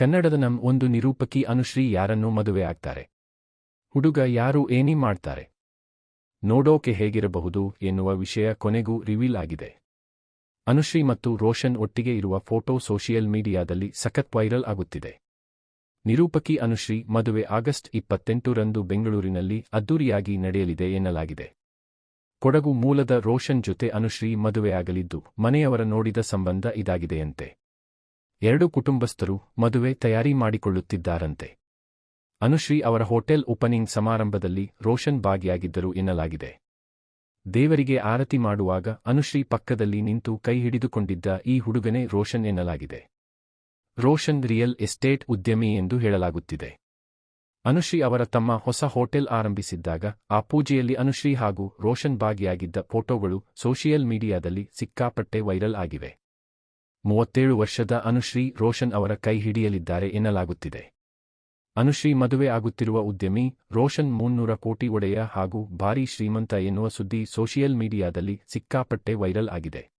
ಕನ್ನಡದ ನಮ್ ಒಂದು ನಿರೂಪಕಿ ಅನುಶ್ರೀ ಯಾರನ್ನು ಮದುವೆ ಆಗ್ತಾರೆ. ಹುಡುಗ ಯಾರು ಏನಿ ಮಾಡ್ತಾರೆ. ನೋಡೋಕೆ ಹೇಗಿರಬಹುದು ಎನ್ನುವ ವಿಷಯ ಕೊನೆಗೂ ರಿವೀಲ್ ಆಗಿದೆ. ಅನುಶ್ರೀ ಮತ್ತು ರೋಷನ್ ಒಟ್ಟಿಗೆ ಇರುವ ಫೋಟೋ ಸೋಷಿಯಲ್ ಮೀಡಿಯಾದಲ್ಲಿ ಸಖತ್ ವೈರಲ್ ಆಗುತ್ತಿದೆ. ನಿರೂಪಕಿ ಅನುಶ್ರೀ ಮದುವೆ ಆಗಸ್ಟ್ ಇಪ್ಪತ್ತೆಂಟರಂದು ಬೆಂಗಳೂರಿನಲ್ಲಿ ಅದ್ದೂರಿಯಾಗಿ ನಡೆಯಲಿದೆ ಎನ್ನಲಾಗಿದೆ. ಕೊಡಗು ಮೂಲದ ರೋಷನ್ ಜೊತೆ ಅನುಶ್ರೀ ಮದುವೆಯಾಗಲಿದ್ದು, ಮನೆಯವರ ನೋಡಿದ ಸಂಬಂಧ ಇದಾಗಿದೆಯಂತೆ. ಎರಡು ಕುಟುಂಬಸ್ಥರು ಮದುವೆ ತಯಾರಿ ಮಾಡಿಕೊಳ್ಳುತ್ತಿದ್ದಾರಂತೆ. ಅನುಶ್ರೀ ಅವರ ಹೋಟೆಲ್ ಓಪನಿಂಗ್ ಸಮಾರಂಭದಲ್ಲಿ ರೋಷನ್ ಭಾಗಿಯಾಗಿದ್ದರು ಎನ್ನಲಾಗಿದೆ. ದೇವರಿಗೆ ಆರತಿ ಮಾಡುವಾಗ ಅನುಶ್ರೀ ಪಕ್ಕದಲ್ಲಿ ನಿಂತು ಕೈ ಹಿಡಿದುಕೊಂಡಿದ್ದ ಈ ಹುಡುಗನೇ ರೋಷನ್ ಎನ್ನಲಾಗಿದೆ. ರೋಷನ್ ರಿಯಲ್ ಎಸ್ಟೇಟ್ ಉದ್ಯಮಿ ಎಂದು ಹೇಳಲಾಗುತ್ತಿದೆ. ಅನುಶ್ರೀ ಅವರ ತಮ್ಮ ಹೊಸ ಹೋಟೆಲ್ ಆರಂಭಿಸಿದ್ದಾಗ ಆ ಪೂಜೆಯಲ್ಲಿ ಅನುಶ್ರೀ ಹಾಗೂ ರೋಷನ್ ಭಾಗಿಯಾಗಿದ್ದ ಫೋಟೋಗಳು ಸೋಷಿಯಲ್ ಮೀಡಿಯಾದಲ್ಲಿ ಸಿಕ್ಕಾಪಟ್ಟೆ ವೈರಲ್ ಆಗಿವೆ. ಮೂವತ್ತೇಳು ವರ್ಷದ ಅನುಶ್ರೀ ರೋಷನ್ ಅವರ ಕೈ ಹಿಡಿಯಲಿದ್ದಾರೆ ಎನ್ನಲಾಗುತ್ತಿದೆ. ಅನುಶ್ರೀ ಮದುವೆ ಆಗುತ್ತಿರುವ ಉದ್ಯಮಿ ರೋಷನ್ ಮುನ್ನೂರ ಕೋಟಿ ಒಡೆಯ ಹಾಗೂ ಭಾರೀ ಶ್ರೀಮಂತ ಎನ್ನುವ ಸುದ್ದಿ ಸೋಷಿಯಲ್ ಮೀಡಿಯಾದಲ್ಲಿ ಸಿಕ್ಕಾಪಟ್ಟೆ ವೈರಲ್ ಆಗಿದೆ.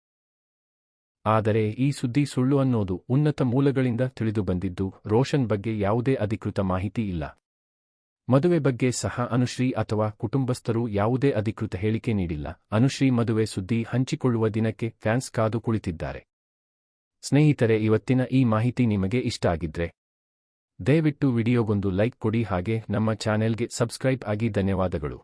ಆದರೆ ಈ ಸುದ್ದಿ ಸುಳ್ಳು ಅನ್ನೋದು ಉನ್ನತ ಮೂಲಗಳಿಂದ ತಿಳಿದುಬಂದಿದ್ದು ರೋಷನ್ ಬಗ್ಗೆ ಯಾವುದೇ ಅಧಿಕೃತ ಮಾಹಿತಿ ಇಲ್ಲ. ಮದುವೆ ಬಗ್ಗೆ ಸಹ ಅನುಶ್ರೀ ಅಥವಾ ಕುಟುಂಬಸ್ಥರು ಯಾವುದೇ ಅಧಿಕೃತ ಹೇಳಿಕೆ ನೀಡಿಲ್ಲ. ಅನುಶ್ರೀ ಮದುವೆ ಸುದ್ದಿ ಹಂಚಿಕೊಳ್ಳುವ ದಿನಕ್ಕೆ ಫ್ಯಾನ್ಸ್ ಕಾದು ಕುಳಿತಿದ್ದಾರೆ. ಸ್ನೇಹಿತರೆ, ಇವತ್ತಿನ ಈ ಮಾಹಿತಿ ನಿಮಗೆ ಇಷ್ಟ ಆಗಿದ್ರೆ ದಯವಿಟ್ಟು ವಿಡಿಯೋಗೊಂದು ಲೈಕ್ ಕೊಡಿ ಹಾಗೆ ನಮ್ಮ ಚಾನೆಲ್ಗೆ ಸಬ್ಸ್ಕ್ರೈಬ್ ಆಗಿ ಧನ್ಯವಾದಗಳು.